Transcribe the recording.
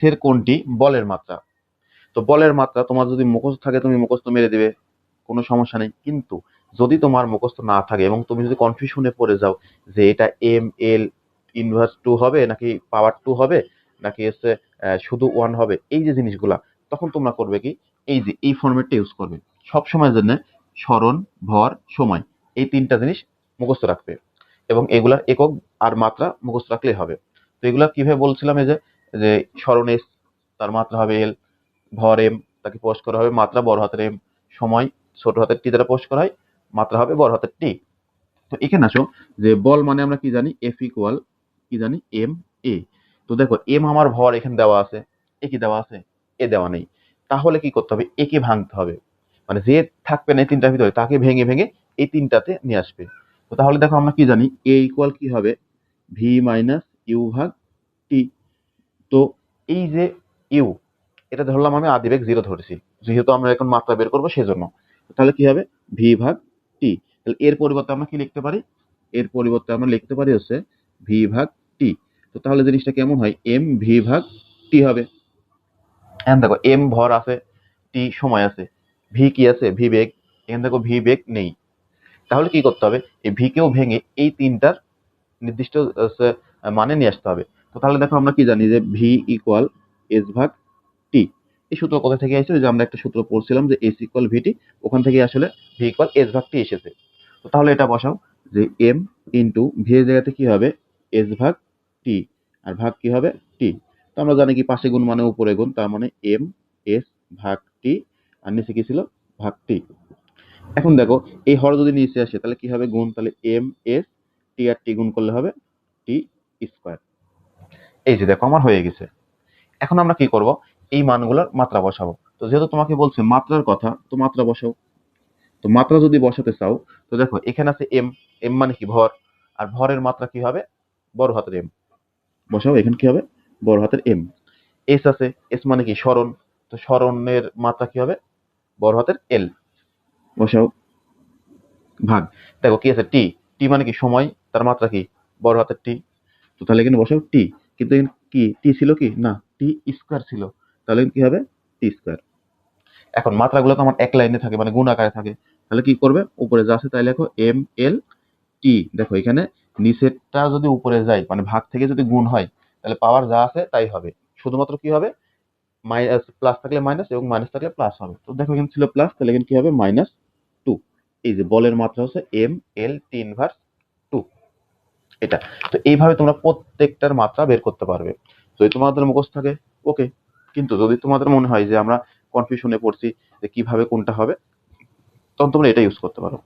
পদার্থের কোনটি বলের মাত্রা। তো বলের মাত্রা তোমার যদি মুখস্থ থাকে, তুমি মুখস্থ মেরে দেবে, কোনো সমস্যা নেই। কিন্তু যদি তোমার মুখস্থ না থাকে এবং তুমি যদি কনফিউশনে পড়ে যাও যে এটা এম এল ইনভার্স টু হবে, নাকি পাওয়ার টু হবে, নাকি হচ্ছে শুধু ওয়ান হবে, এই যে জিনিসগুলা, তখন তোমরা করবে কি? এই যে, এই ফরম্যাটটা ইউজ করবে। সব সময়ের জন্য স্মরণ, ভর, সময়, এই তিনটা জিনিস মুখস্থ রাখবে। এবং এগুলার একক আর মাত্রা মুখস্থ রাখলেই হবে। তো এগুলা কীভাবে বলছিলাম এই যে যে স্মরণ তার মাত্রা হবে, এল, ভর, এম, তাকে পোস্ট করা হবে, মাত্রা বড় হাতের এম, সময় ছোট হাতের টি দ্বারা পোস্ট করা হয়, মাত্রা হবে বড় হাতের টি। তো এখানে আসো, যে বল মানে আমরা কি জানি? এফ ইকুয়াল কি জানি? M, A. তো দেখো, এম আমার ভর এখানে দেওয়া আছে, এ কি দেওয়া আছে? এ দেওয়া নেই। তাহলে কি করতে হবে? একে ভাঙতে হবে। মানে যে থাকবে না এই তিনটার ভিতরে, তাকে ভেঙে ভেঙে এই তিনটাতে নিয়ে আসবে। তো তাহলে দেখো আমরা কি জানি? এ ইকুয়াল কি হবে? ভি মাইনাস ইউ ভাগ টি। তো এই যে ইউ, এটা ধরলাম আমি আদিবেগ জিরো ধরেছি। যেহেতু আমরা এখন মাত্রা বের করব সেজন্য। তাহলে কি হবে? ভি ভাগ টি তাহলে এর পরিবর্তে আমরা কি লিখতে পারি? এর পরিবর্তে আমরা লিখতে পারি হচ্ছে ভি ভাগ টি তো তাহলে জিনিসটা কেমন হয়? এম ভি ভাগ টি হবে। এখন দেখো এম ভর আছে টি সময় আছে। ভি কি আছে? ভি বেগ। এখানে দেখো ভি বেগ নেই। তাহলে কি করতে হবে? এই ভি কেও ভেঙে এই তিনটার নির্দিষ্ট মানে নিয়ে আসতে হবে। তো তাহলে দেখো আমরা কি জানি যে ভি ইকুয়াল এস ভাগ টি এই সূত্র কোথা থেকে ওই যে আমরা একটা সূত্র পড়ছিলাম যে এস ইকুয়াল ভিটি ওখান থেকে আসলে ভি ইকুয়াল এস ভাগ টি এসেছে। তো তাহলে এটা বসাও যে এম ইন্টু ভি এর জায়গাতে কি হবে? এস ভাগ টি আর ভাগ কি হবে? টি তো আমরা জানি কি পাশে গুণ মানে উপরে গুণ, তার মানে এম এস ভাগ টি আর নিচে কি ছিল? ভাগ টি এখন দেখো, এই হর যদি নিচে আসে, তাহলে কি হবে গুণ? তাহলে এম এস টি আর টি গুণ করলে হবে টি স্কোয়ার এই যে দেখো, আমার হয়ে গেছে। এখন আমরা কি করব? এই মানগুলোর মাত্রা বসাবো। তো যেহেতু তোমাকে বলছে মাত্রার কথা, তো মাত্রা বসাও। তো মাত্রা যদি বসাতে চাও, তো দেখো, এখানে আছে এম এম মানে কি? ভর। আর ভরের মাত্রা কি হবে? বড় হাতের এম বসাও, এখানে কি হবে? বড় হাতের এম এস আছে। এস মানে কি? স্মরণ। তো স্মরণের মাত্রা কি হবে? বড় হাতের এল বসাও। ভাগ। দেখো, কি আছে? টি টি মানে কি? সময়। তার মাত্রা কি? বড় হাতের টি তো তাহলে এখানে বসাও টি কিন্তু কি টি ছিল কি? না টি স্কোয়ার ছিল। তাহলে কি হবে? টি স্কোয়ার এখন মাত্রাগুলো তো আমার এক লাইনে থাকে মানে গুণ আকারে থাকে। তাহলে কি করবে? উপরে যা আছে তাই লেখো এম এল টি দেখো, এখানে নিচেরটা যদি উপরে যায় মানে ভাগ থেকে যদি গুণ হয়, তাহলে পাওয়ার যা আছে তাই হবে। শুধুমাত্র কি হবে? মাইনাস প্লাস থাকলে মাইনাস এবং মাইনাস থাকলে প্লাস হবে। তো দেখো, এখানে ছিল প্লাস তাহলে এখানে কি হবে? মাইনাস টু এই যে বলের মাত্রা হচ্ছে এম এল টি ইনভার্স এটা। তো এইভাবে তোমরা প্রত্যেকটার মাত্রা বের করতে পারবে। যদি তোমাদের মুখস্থ থাকে ওকে কিন্তু যদি তোমাদের মনে হয় যে আমরা কনফিউশনে পড়ছি যে কীভাবে কোনটা হবে, তখন তোমরা এটা ইউজ করতে পারো।